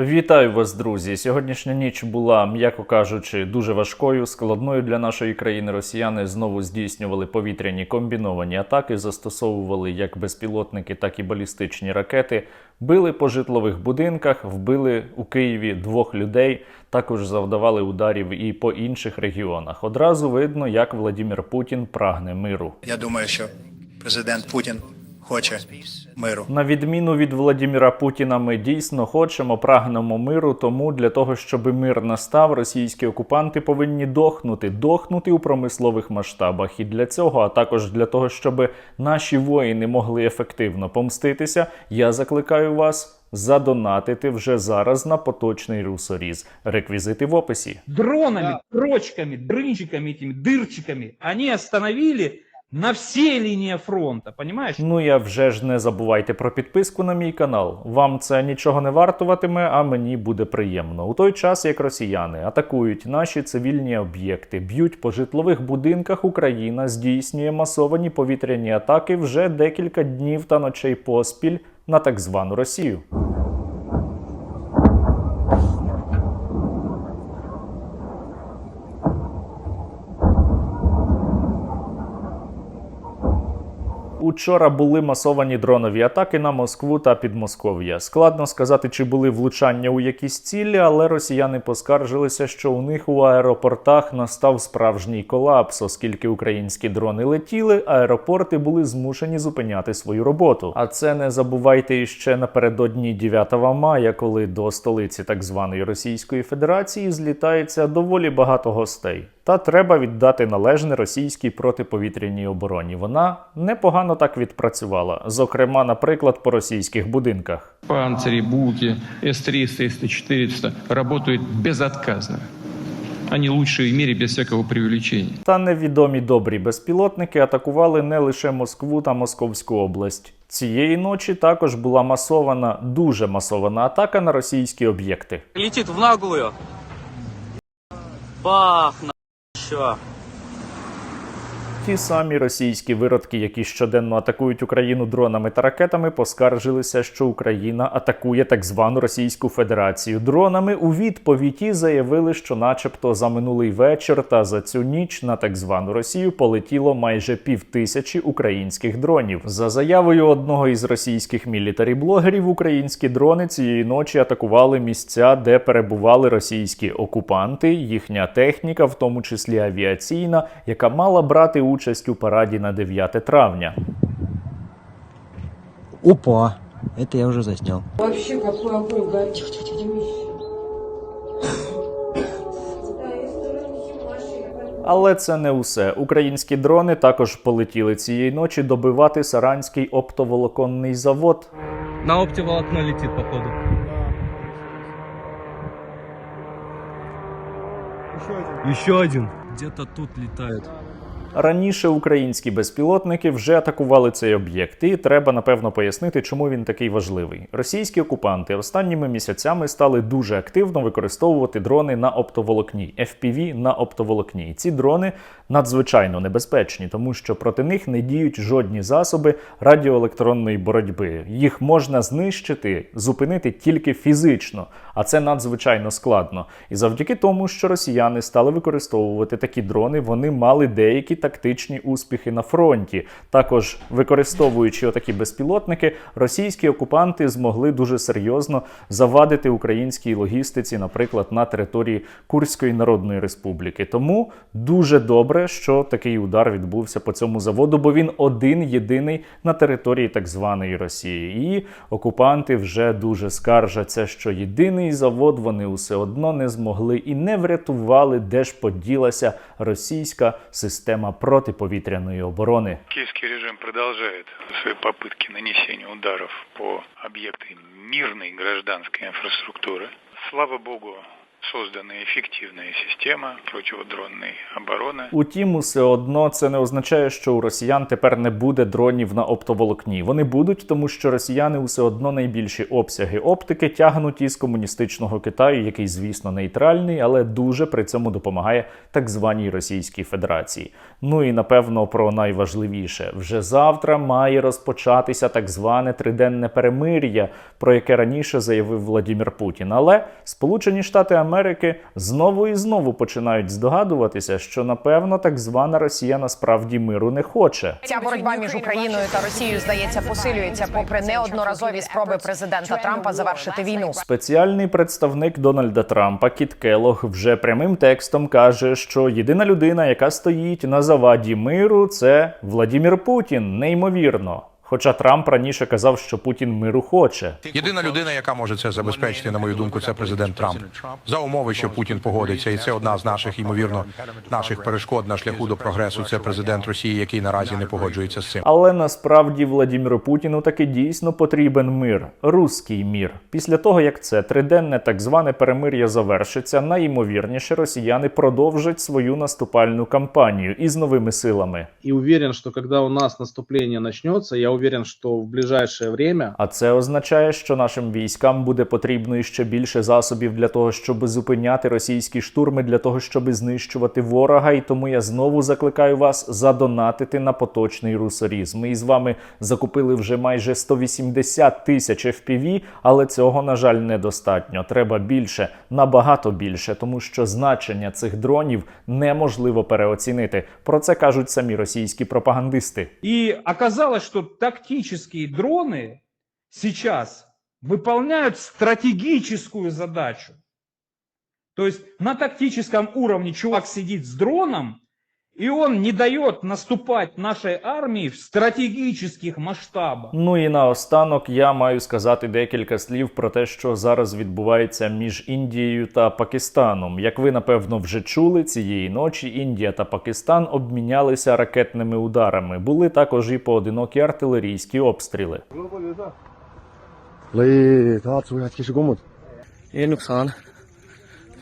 Вітаю вас, друзі! Сьогоднішня ніч була, м'яко кажучи, дуже важкою, складною для нашої країни. Росіяни знову здійснювали повітряні комбіновані атаки, застосовували як безпілотники, так і балістичні ракети. Били по житлових будинках, вбили у Києві двох людей. Також завдавали ударів і по інших регіонах. Одразу видно, як Владімір Путін прагне миру. Я думаю, що президент Путін хоче миру. На відміну від Владіміра Путіна, ми дійсно хочемо, прагнемо миру. Тому для того, щоб мир настав, російські окупанти повинні дохнути, дохнути у промислових масштабах. І для цього, а також для того, щоб наші воїни могли ефективно помститися, я закликаю вас. Задонатити вже зараз на поточний русоріз. Реквізити в описі. дронами, строчками, дрынчиками, этими дырчиками, они остановили на всей линии фронта, понимаешь? Ну я вже ж не забувайте про підписку на мій канал. Вам це нічого не вартуватиме, а мені буде приємно. У той час, як росіяни атакують наші цивільні об'єкти, б'ють по житлових будинках, Україна здійснює масовані повітряні атаки вже декілька днів та ночей поспіль на так звану Росію. Учора були масовані дронові атаки на Москву та Підмосков'я. Складно сказати, чи були влучання у якісь цілі, але росіяни поскаржилися, що у них у аеропортах настав справжній колапс, оскільки українські дрони летіли, аеропорти були змушені зупиняти свою роботу. А це не забувайте іще напередодні 9 мая, коли до столиці так званої Російської Федерації злітається доволі багато гостей. Та треба віддати належне російській протиповітряній обороні. Вона непогано так відпрацювала, зокрема, наприклад, по російських будинках. Панцири, Буки, С-300, С-400 работают безотказно. Они лучшие в мире без всякого преувеличения. Та невідомі добрі безпілотники атакували не лише Москву та Московську область. Цієї ночі також була масована, дуже масована атака на російські об'єкти. летит в наглую. Бах, на еще. Ті самі російські виродки, які щоденно атакують Україну дронами та ракетами, поскаржилися, що Україна атакує так звану Російську Федерацію дронами. У відповідь заявили, що, начебто, за минулий вечір та за цю ніч на так звану Росію полетіло майже півтисячі українських дронів. За заявою одного із російських мілітарі-блогерів, українські дрони цієї ночі атакували місця, де перебували російські окупанти, їхня техніка, в тому числі авіаційна, яка мала брати участь у параді на 9 травня. Опа! Это я уже заснял. Вообще какой огонь горит. Тихо, тихо, тихо, Але це не усе. Українські дрони також полетіли цієї ночі добивати Саранський оптоволоконний завод. На оптиволокно летит, походу. Еще один. Где-то тут летает. Раніше українські безпілотники вже атакували цей об'єкт, і треба напевно пояснити, чому він такий важливий. Російські окупанти останніми місяцями стали дуже активно використовувати дрони на оптоволокні, FPV на оптоволокні. І ці дрони надзвичайно небезпечні, тому що проти них не діють жодні засоби радіоелектронної боротьби. Їх можна знищити, зупинити тільки фізично, а це надзвичайно складно. І завдяки тому, що росіяни стали використовувати такі дрони, вони мали деякі тактичні успіхи на фронті. Також використовуючи отакі безпілотники, російські окупанти змогли дуже серйозно завадити українській логістиці, наприклад, на території Курської Народної Республіки. Тому дуже добре, що такий удар відбувся по цьому заводу, бо він один єдиний на території так званої Росії. І окупанти вже дуже скаржаться, що єдиний завод вони усе одно не змогли і не врятували, де ж поділася російська система протиповітряної оборони. Киевский режим продолжает свои попытки нанесения ударов по объектам мирной гражданской инфраструктуры. Слава богу, создана эффективная система противодронной обороны. Утім, усе одно це не означає, що у росіян тепер не буде дронів на оптоволокні. Вони будуть, тому що росіяни усе одно найбільші обсяги оптики тягнуть із комуністичного Китаю, який, звісно, нейтральний, але дуже при цьому допомагає так званій Російській Федерації. Ну і напевно про найважливіше вже завтра має розпочатися так зване триденне перемир'я, про яке раніше заявив Владімір Путін. Але Сполучені Штати Америки знову і знову починають здогадуватися, що напевно так звана Росія насправді миру не хоче. Ця боротьба між Україною та Росією здається посилюється, попри неодноразові спроби президента Трампа завершити війну. Спеціальний представник Дональда Трампа Кіт Келлог вже прямим текстом каже, що єдина людина, яка стоїть на заваді миру, це Владімір Путін. Неймовірно. Хоча Трамп раніше казав, що Путін миру хоче. Єдина людина, яка може це забезпечити, на мою думку, це президент Трамп. За умови, що Путін погодиться, і це одна з наших, ймовірно, наших перешкод на шляху до прогресу. Це президент Росії, який наразі не погоджується з цим. Але насправді Владіміру Путіну таки дійсно потрібен мир, руський мір. Після того як це триденне так зване перемир'я завершиться, найімовірніше росіяни продовжать свою наступальну кампанію із новими силами. И уверен, что когда у нас наступление начнется, я уверен, что в ближайшее время А це означає, що нашим військам буде потрібно іще більше засобів для того, щоб зупиняти російські штурми, для того, щоб знищувати ворога. І тому я знову закликаю вас задонатити на поточний русоріз. Ми із вами закупили вже майже 180 тисяч FPV, але цього на жаль недостатньо. Треба більше, набагато більше, тому що значення цих дронів неможливо переоцінити. Про це кажуть самі російські пропагандисти. И оказалось, что тактические дроны сейчас выполняют стратегическую задачу. То есть на тактическом уровне чувак сидит с дроном, и он не дает наступать нашей армии в стратегических масштабах. Ну і наостанок я маю сказати декілька слів про те, що зараз відбувається між Індією та Пакистаном. Як ви напевно вже чули, цієї ночі Індія та Пакистан обмінялися ракетними ударами. Були також і поодинокі артилерійські обстріли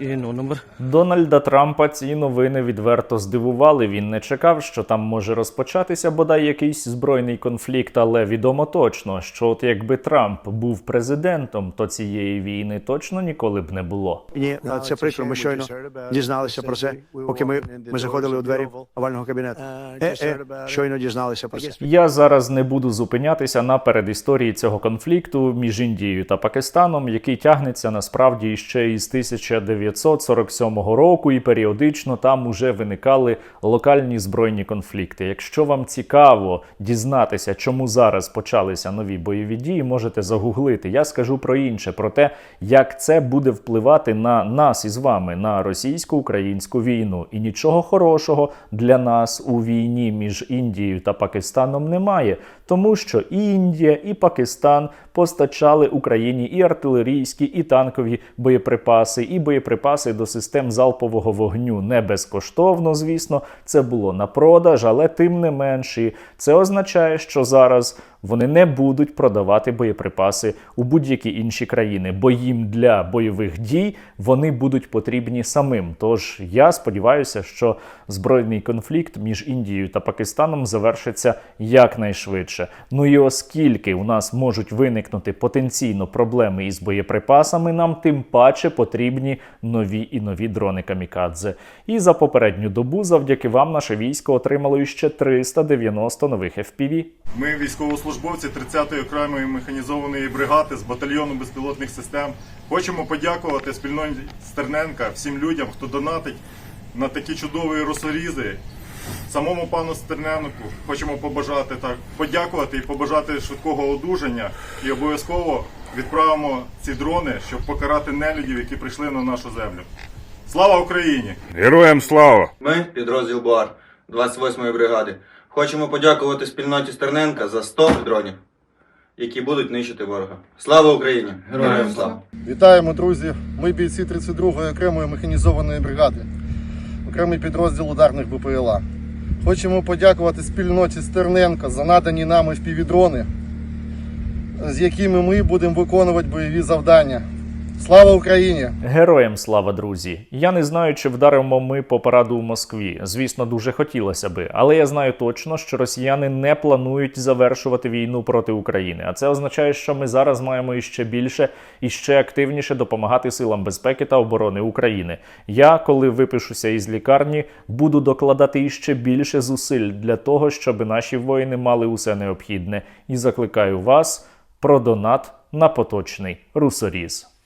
і ну номер Дональда Трампа ці новини відверто здивували. Він не чекав, що там може розпочатися бодай якийсь збройний конфлікт, але відомо точно, що от якби Трамп був президентом, то цієї війни точно ніколи б не було. Ні, це прикро. Ми щойно дізналися про це. Поки ми ми заходили у двері овального кабінету. Е, е, е, е, щойно дізналися про це. Я зараз не буду зупинятися на передісторії цього конфлікту між Індією та Пакистаном, який тягнеться насправді ще із 1900 1947 року, і періодично там уже виникали локальні збройні конфлікти. Якщо вам цікаво дізнатися, чому зараз почалися нові бойові дії, можете загуглити. Я скажу про інше, про те, як це буде впливати на нас із вами, на російсько-українську війну. І нічого хорошого для нас у війні між Індією та Пакистаном немає, тому що і Індія, і Пакистан постачали Україні і артилерійські, і танкові боєприпаси, і боєприпаси до систем залпового вогню не безкоштовно, звісно, це було на продаж, але тим не менше. це означає, що зараз вони не будуть продавати боєприпаси у будь-які інші країни, бо їм для бойових дій вони будуть потрібні самим. Тож я сподіваюся, що збройний конфлікт між Індією та Пакистаном завершиться якнайшвидше. Ну і оскільки у нас можуть виникнути потенційно проблеми із боєприпасами, нам тим паче потрібні нові і нові дрони камікадзе. І за попередню добу, завдяки вам, наше військо отримало іще 390 нових FPV. Ми, військовослужбовці 30-ї окремої механізованої бригади з батальйону безпілотних систем, хочемо подякувати спільноті Стерненка всім людям, хто донатить на такі чудові росорізи. Самому пану Стерненку хочемо побажати так, подякувати і побажати швидкого одужання. І обов'язково відправимо ці дрони, щоб покарати нелюдів, які прийшли на нашу землю. Слава Україні! Героям слава! Ми, підрозділ БУАР 28-ї бригади, хочемо подякувати спільноті Стерненка за 100 дронів, які будуть нищити ворога. Слава Україні! Героям слава! Вітаємо, друзі! Ми бійці 32-ї окремої механізованої бригади, окремий підрозділ ударних БПЛА. Хочемо подякувати спільноті Стерненка за надані нами впівдрони, з якими ми будемо виконувати бойові завдання. Слава Україні! Героям слава, друзі! Я не знаю, чи вдаримо ми по параду у Москві. Звісно, дуже хотілося би, але я знаю точно, що росіяни не планують завершувати війну проти України. А це означає, що ми зараз маємо іще більше і ще активніше допомагати силам безпеки та оборони України. Я, коли випишуся із лікарні, буду докладати іще більше зусиль для того, щоб наші воїни мали усе необхідне. І закликаю вас про донат на поточний русоріз.